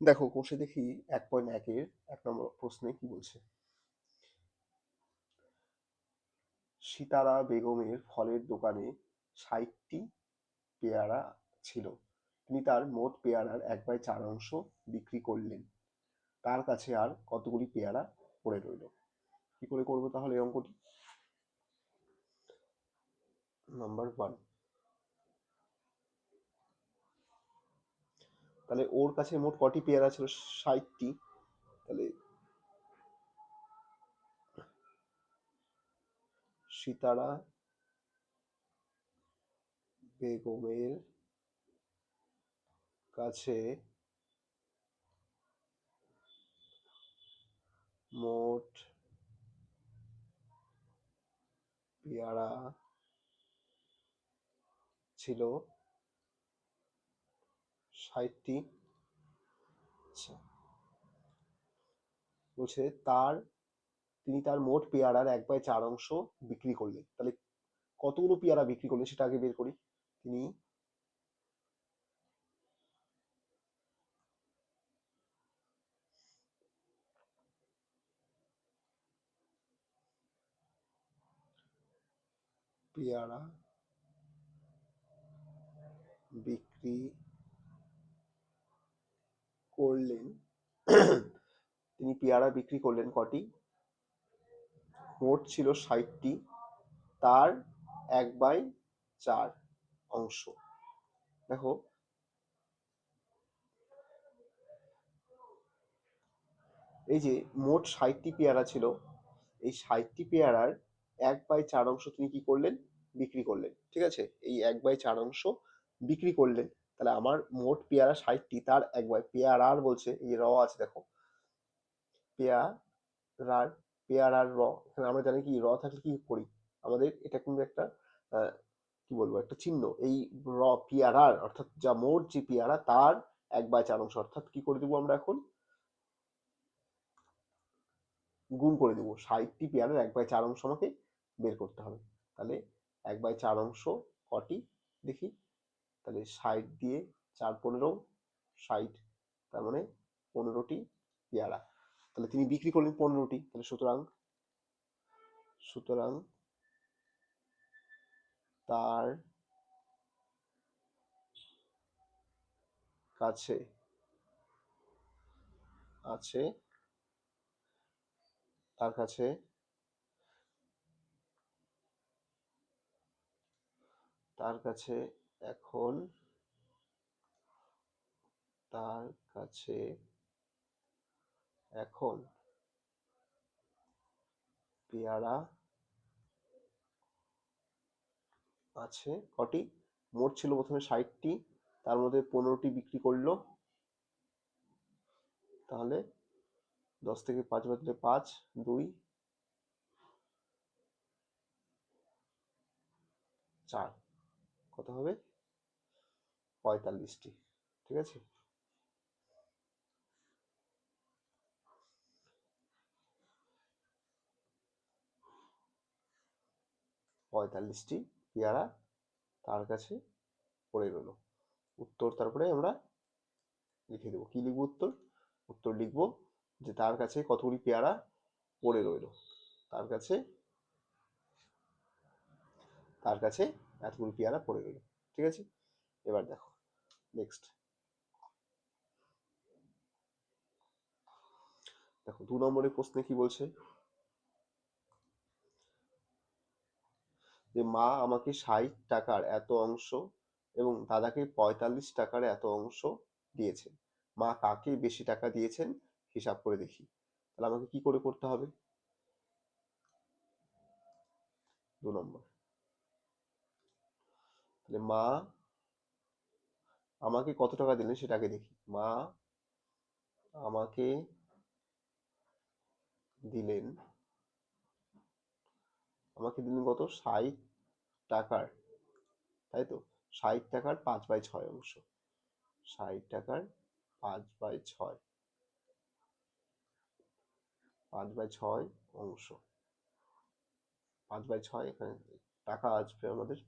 দেখো, কোষে দেখি এক পয়েন্ট একের এক নম্বর প্রশ্নে কি বলছে? সীতারা বেগমের ফলের দোকানে ষাটটি পেয়ারা ছিল। তিনি তার মোট পেয়ারার এক বাই চার অংশ বিক্রি করলেন। তার কাছে আর কতগুলি পেয়ারা পড়ে রইল? কি করে করব তাহলে অঙ্কটি? নাম্বার ওয়ান তাহলে ওর কাছে মোট কটি পেয়ারা ছিল ষাটটি। তাহলে সীতারা, বেগমের কাছে মোট পেয়ারা ছিল ষাটটি আচ্ছা। বলছে, তার, তিনি তার মোট পেয়ারার এক বাই চার অংশ বিক্রি করলেন। তাহলে কতগুলো পেয়ারা বিক্রি করলেন সেটা আগে বের করি। তিনি পেয়ারা বিক্রি করলেন। তিনি পেয়ারা বিক্রি করলেন কটি? মোট ছিল ষাটটি। তার এক বাই চার অংশ। দেখো। এই যে মোট ষাটটি পেয়ারা ছিল, এই ষাটটি পেয়ারার এক বাই চার অংশ তিনি কি করলেন? বিক্রি করলেন। ঠিক আছে? এই এক বাই চার অংশ বিক্রি করলেন। তাহলে আমার মোট পেয়ারা ষাটটি, তার এক বাই পেয়ারার বলছে, এই র আছে, দেখো। পেয়ারার পেয়ারার র, এখানে আমরা জানি কি, র থাকলে কি করি? আমাদের এটা কিন্তু একটা কি বলব, একটা চিহ্ন। এই র, পেয়ারার, অর্থাৎ যা মোট যে পেয়ারা, তার এক বাই চার অংশ। অর্থাৎ কি করে দেবো আমরা এখন? গুণ করে দেবো। ষাটটি পেয়ারের এক বাই চার অংশ আমাকে বের করতে হবে। তাহলে এক বাই চার অংশ কটি? দেখি। তাহলে ষাট দিয়ে চার পনেরো, ষাট, তার মানে পনেরোটি পেয়ারা। তাহলে তিনি বিক্রি করলেন পনেরোটি, তাহলে সুতরাং সুতরাং তার কাছে, আছে, তার কাছে তার কাছে এখন তার কাছে, এখন পেয়ারা আছে কটি? মোট ছিল প্রথমে ষাটটি, তার মধ্যে পনেরোটি বিক্রি করল। তাহলে দশ থেকে পাঁচ বাদলে পাঁচ, দুই, চার। কত হবে? পঁয়তাল্লিশটি, ঠিক আছে? পঁয়তাল্লিশটি পেয়ারা তার কাছে পড়ে রইল। উত্তর তারপরে আমরা লিখে দেবো। কি লিখব উত্তর? উত্তর লিখব যে তার কাছে কতগুলি পেয়ারা পড়ে রইল? তার কাছে তার কাছে এতগুলি পেয়ারা পড়ে রইল। ঠিক আছে? এবার দেখো। নেক্সট দেখো, দু নম্বরের প্রশ্নে কি বলছে? যে মা আমাকে ষাট টাকার এত অংশ এবং দাদাকে পঁয়তাল্লিশ টাকার এত অংশ দিয়েছেন। মা কাকে বেশি টাকা দিয়েছেন? হিসাব করে দেখি। তাহলে আমাকে কি করে করতে হবে? দু নম্বর। তাহলে মা আমাকে কত টাকা দিলেন সেটা আগে দেখি। মা আমাকে দিলেন আমাকে দিলেন কত? ষাট টাকার, তাই তো? ষাট টাকার পাঁচ বাই ছয় অংশ। ষাট টাকার পাঁচ বাই ছয়, পাঁচ বাই ছয় অংশ। পাঁচ বাই ছয় এখানে টাকা আসবে আমাদের।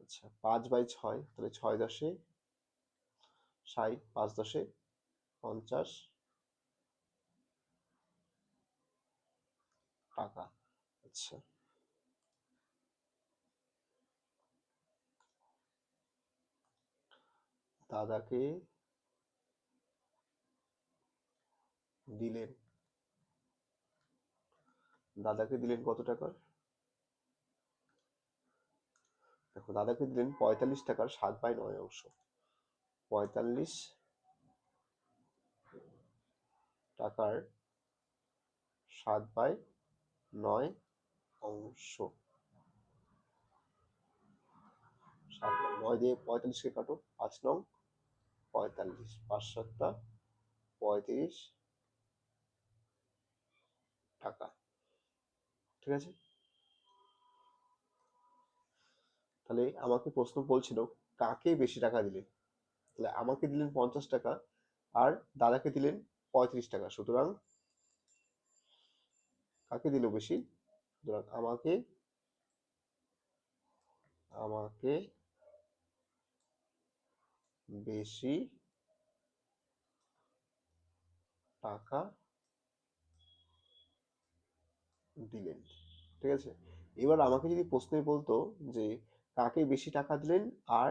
আচ্ছা পাঁচ বাই ছয়, তাহলে ছয় দশে ষাট, পাঁচ দশে পঞ্চাশ টাকা। আচ্ছা। দাদাকে দিলেন। দাদাকে দিলেন কত টাকার? দেখো, দাদাকে দিলেন পঁয়তাল্লিশ টাকার সাত বাই নয় অংশ। পঁয়তাল্লিশ টাকার সাত বাই নয় অংশ। নয় দিয়ে পঁয়তাল্লিশকে কাটো, পাঁচ নং পঁয়তাল্লিশ, পাঁচ সাতটা পঁয়ত্রিশ টাকা। ঠিক আছে? তাহলে আমাকে প্রশ্ন বলছিল, কাকে বেশি টাকা দিলেন তাহলে আমাকে দিলেন পঞ্চাশ টাকা আর দাদাকে দিলেন পঁয়ত্রিশ টাকা। সুতরাং কাকে দিল বেশি? সুতরাং আমাকে আমাকে বেশি টাকা দিলেন। ঠিক আছে? এবার আমাকে যদি প্রশ্নে বলতো যে কাকে বেশি টাকা দিলেন আর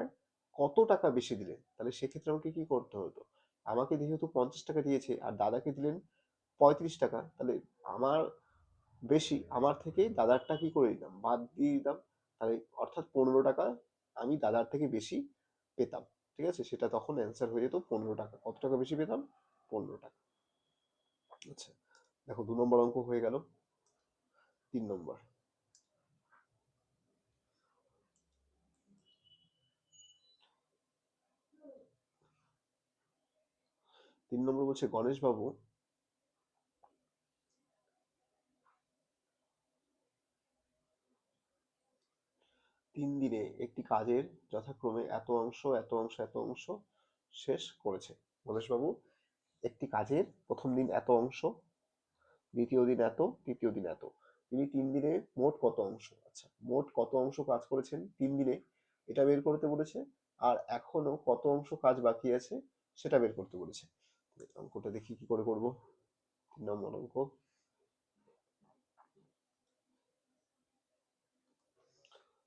কত টাকা বেশি দিলেন? তাহলে সেক্ষেত্রে আমাকে কি করতে হতো? আমাকে যেহেতু পঞ্চাশ টাকা দিয়েছে আর দাদাকে দিলেন পঁয়ত্রিশ টাকা, তাহলে আমার বেশি, আমার থেকে দাদারটা কি করে দিতাম? বাদ দিয়ে দিতাম, তাহলে অর্থাৎ পনেরো টাকা আমি দাদার থেকে বেশি পেতাম, ঠিক আছে? সেটা তখন অ্যান্সার হয়ে যেত পনেরো টাকা। কত টাকা বেশি পেতাম? পনেরো টাকা। আচ্ছা দেখো দু নম্বর অঙ্ক হয়ে গেল। তিন নম্বর। তিন নম্বর বলছে গণেশ বাবু তিন দিনে একটি কাজের যথাক্রমে এত অংশ এত অংশ এত অংশ শেষ করেছে। গণেশবাবু, একটি কাজের প্রথম দিন এত অংশ, দ্বিতীয় দিন এত, তৃতীয় দিন এত। তিনি তিন দিনে মোট কত অংশ? আচ্ছা মোট কত অংশ কাজ করেছেন তিন দিনে? এটা বের করতে বলেছে, আর এখনও কত অংশ কাজ বাকি আছে সেটা বের করতে বলেছে। অঙ্কটা দেখি কি করে করব। তিন নম্বর অঙ্ক।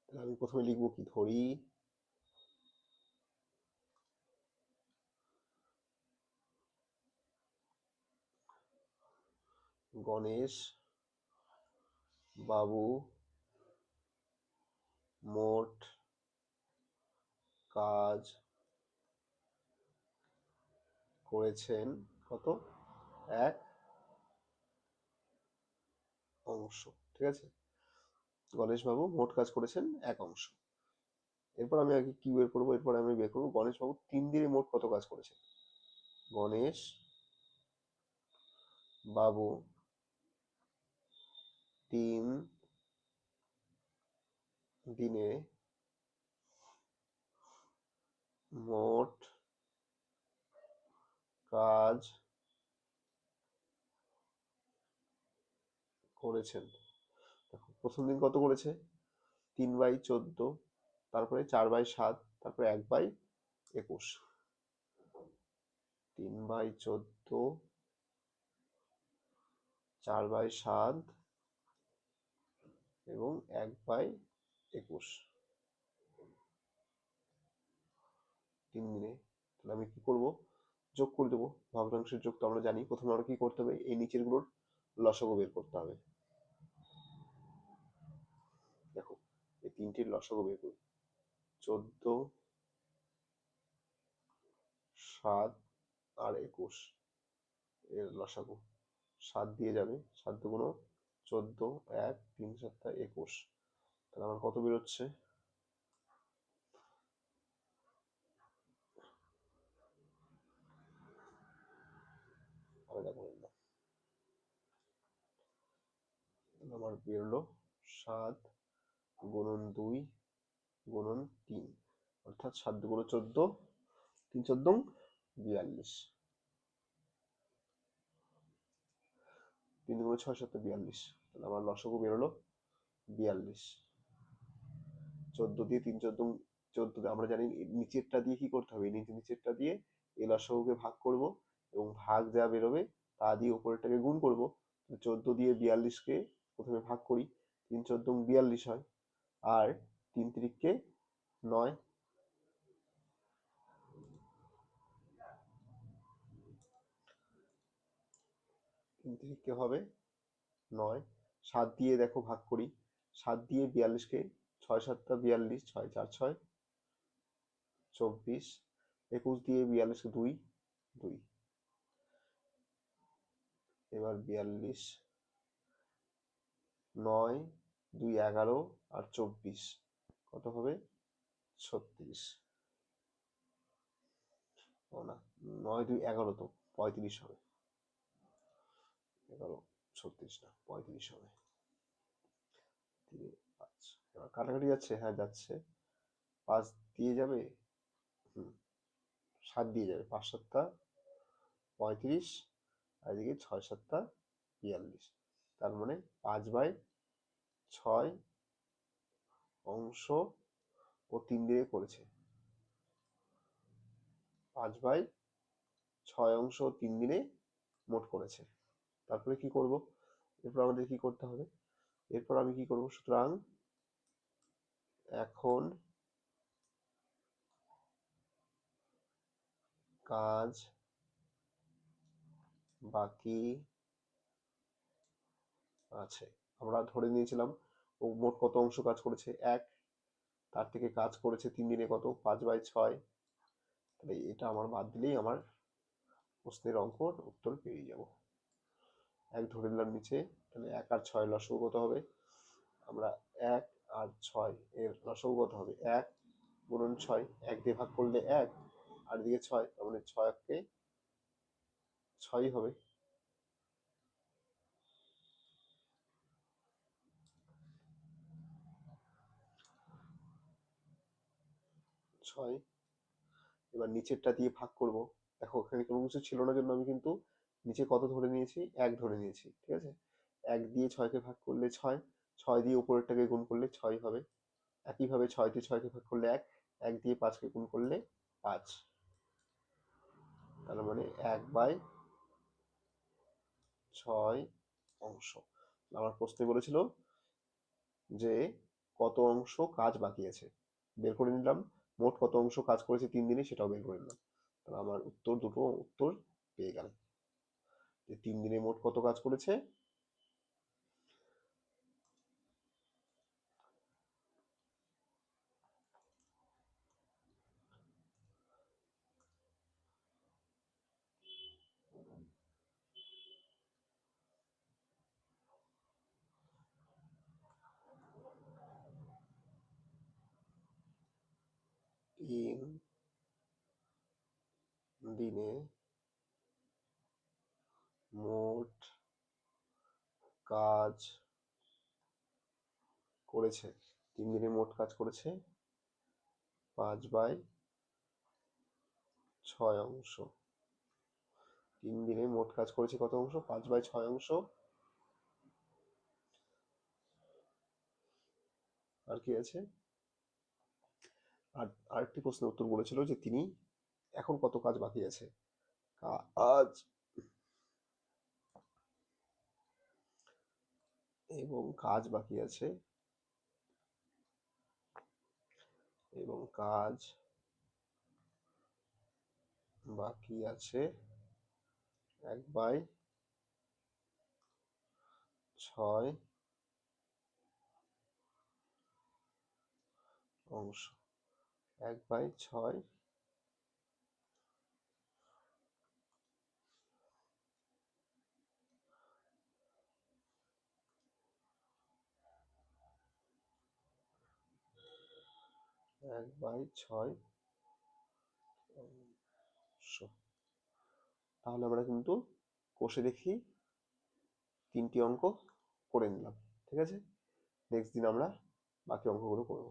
আমি প্রথমে লিখব কি ধরি? গণেশ বাবু মোট কাজ করেছেন কত? এক অংশ, ঠিক আছে? গণেশবাবু মোট কাজ করেছেন এক অংশ। এরপর আমি আগে কি বের করব, এরপর আমি বের করব। গণেশবাবু তিন দিনে মোট কত কাজ করেছেন? গণেশ বাবু তিন দিনে মোট কাজ করেছেন। দেখো, প্রথম দিন কত করেছে? তিন বাই চোদ্দ, তারপরে চার বাই সাত, তারপরে এক বাই একুশ। তিন বাই চোদ্দ, চার বাই সাত এবং এক বাই একুশ। তিন দিনে, তাহলে আমি কি করব? যোগ করে দেবো। ভগ্নাংশের যোগ তো আমরা জানি। প্রথমে আমরা কি করতে হবে? এই নিচেরগুলোর লসগু বের করতে হবে। দেখো, এই তিনটির লসগু বের করি। চোদ্দ, সাত আর একুশ এর লসাগু। সাত দিয়ে যাবে। সাত দুগুণ চোদ্দ, এক, তিন, সাতটা, একুশ। তাহলে আমার কত বেরোচ্ছে? আলাদা করে না আমার বেরোলো সাত গুণন দুই গুণন তিন, অর্থাৎ সাত দুগুণ চোদ্দ, তিন চোদ্দ বিয়াল্লিশ। তিন দুগুণ ছয় সাত বিয়াল্লিশ, তাহলে আমার লসগু বেরোলো বিয়াল্লিশ। চোদ্দ দিয়ে তিন চোদ্দ চোদ্দ, আমরা জানি নিচেরটা দিয়ে কি করতে হবে? নিচে নিচেরটা দিয়ে এই লসগুকে ভাগ করব। এবং ভাগ যা বেরোবে, তা দিয়ে উপরেরটাকে গুণ করব। চোদ্দ দিয়ে বিয়াল্লিশকে প্রথমে ভাগ করি, তিন চোদ্দ বিয়াল্লিশ হয়। আর তিন তিরিককে নয়। তিন তিরিককে হবে নয়। সাত দিয়ে দেখো ভাগ করি। সাত দিয়ে বিয়াল্লিশকে ছয় সাতটা বিয়াল্লিশ, ছয় চার ছয়। চব্বিশ। একুশ দিয়ে বিয়াল্লিশকে দুই দুই। এবার বিয়াল্লিশ, নয়, দুই, এগারো আর চব্বিশ। কত হবে? ছত্রিশ। ও না, নয়, দুই, এগারো তো, পঁয়ত্রিশ হবে। এগারো, ছত্রিশ না, পঁয়ত্রিশ হবে। পাঁচ। এবার কাটাকাটি যাচ্ছে হ্যাঁ যাচ্ছে। পাঁচ দিয়ে যাবে? হুম, সাত দিয়ে যাবে। পাঁচ সাতটা, পঁয়ত্রিশ আর এদিকে ছয় সাতটা বিয়াল্লিশ। তার মানে পাঁচ বাই ছয় অংশ ও তিন দিয়ে করেছে। পাঁচ বাই ছয় অংশ তিন দিনে মোট করেছে। তারপরে কি করব? এরপর আমাদের কি করতে হবে? এরপর আমি কি করব? সুতরাং এখন কাজ বাকি আছে। আমরা ধরে নিয়েছিলাম ও মোট কত অংশ কাজ করেছে? এক। তার থেকে কাজ করেছে তিন দিনে কত? পাঁচ বাই ছয়। তাহলে এটা আমার বাদ দিলেই আমার প্রশ্নের অঙ্ক উত্তর পেয়ে যাব। এক ধরে নিলাম নিচে, তাহলে এক আর ছয় লসগু কত হবে? আমরা এক আর ছয় এর লসগু কত হবে? এক গুণন ছয়। এক দিয়ে ভাগ করলে এক, আর দিকে ছয়, তার মানে ছয়কে ছয়ই হবে। ছয়। এবার নিচেরটা দিয়ে ভাগ করব। দেখো ওখানে কোনো কিছু ছিল না জন্য আমি কিন্তু নিচে কত ধরে নিয়েছি? এক ধরে নিয়েছি, ঠিক আছে? এক দিয়ে ছয়কে ভাগ করলে ছয় ছয় দিয়ে উপরেরটাকে গুণ করলে ছয় হবে। একইভাবে ছয় দিয়ে ছয়কে ভাগ করলে এক এক দিয়ে পাঁচকে গুণ করলে পাঁচ। তার মানে এক বাই ছয় অংশ। আমার প্রশ্নে বলেছিল যে কত অংশ কাজ বাকি আছে? বের করে নিলাম। মোট কত অংশ কাজ করেছে তিন দিনে সেটাও বের করে নিলাম। তাহলে আমার উত্তর দুটো উত্তর পেয়ে গেলাম। তিন দিনে মোট কত কাজ করেছে? তিন দিনে মোট কাজ করেছে, তিন দিনে মোট কাজ করেছে পাঁচ বাই ছয় অংশ। তিন দিনে মোট কাজ করেছে কত অংশ? পাঁচ বাই ছয় অংশ। আর কি আছে? আর আরেকটি প্রশ্নের উত্তর বলেছিল যে তিনি এখন কত কাজ বাকি আছে? কাজ এবং কাজ বাকি আছে। এবং কাজ বাকি আছে এক বাই ছয় অংশ। এক বাই ছয়। এক বাই ছয়। তাহলে আমরা কিন্তু কষে দেখি তিনটি অঙ্ক করে নিলাম, ঠিক আছে? নেক্সট দিন আমরা বাকি অঙ্কগুলো করব।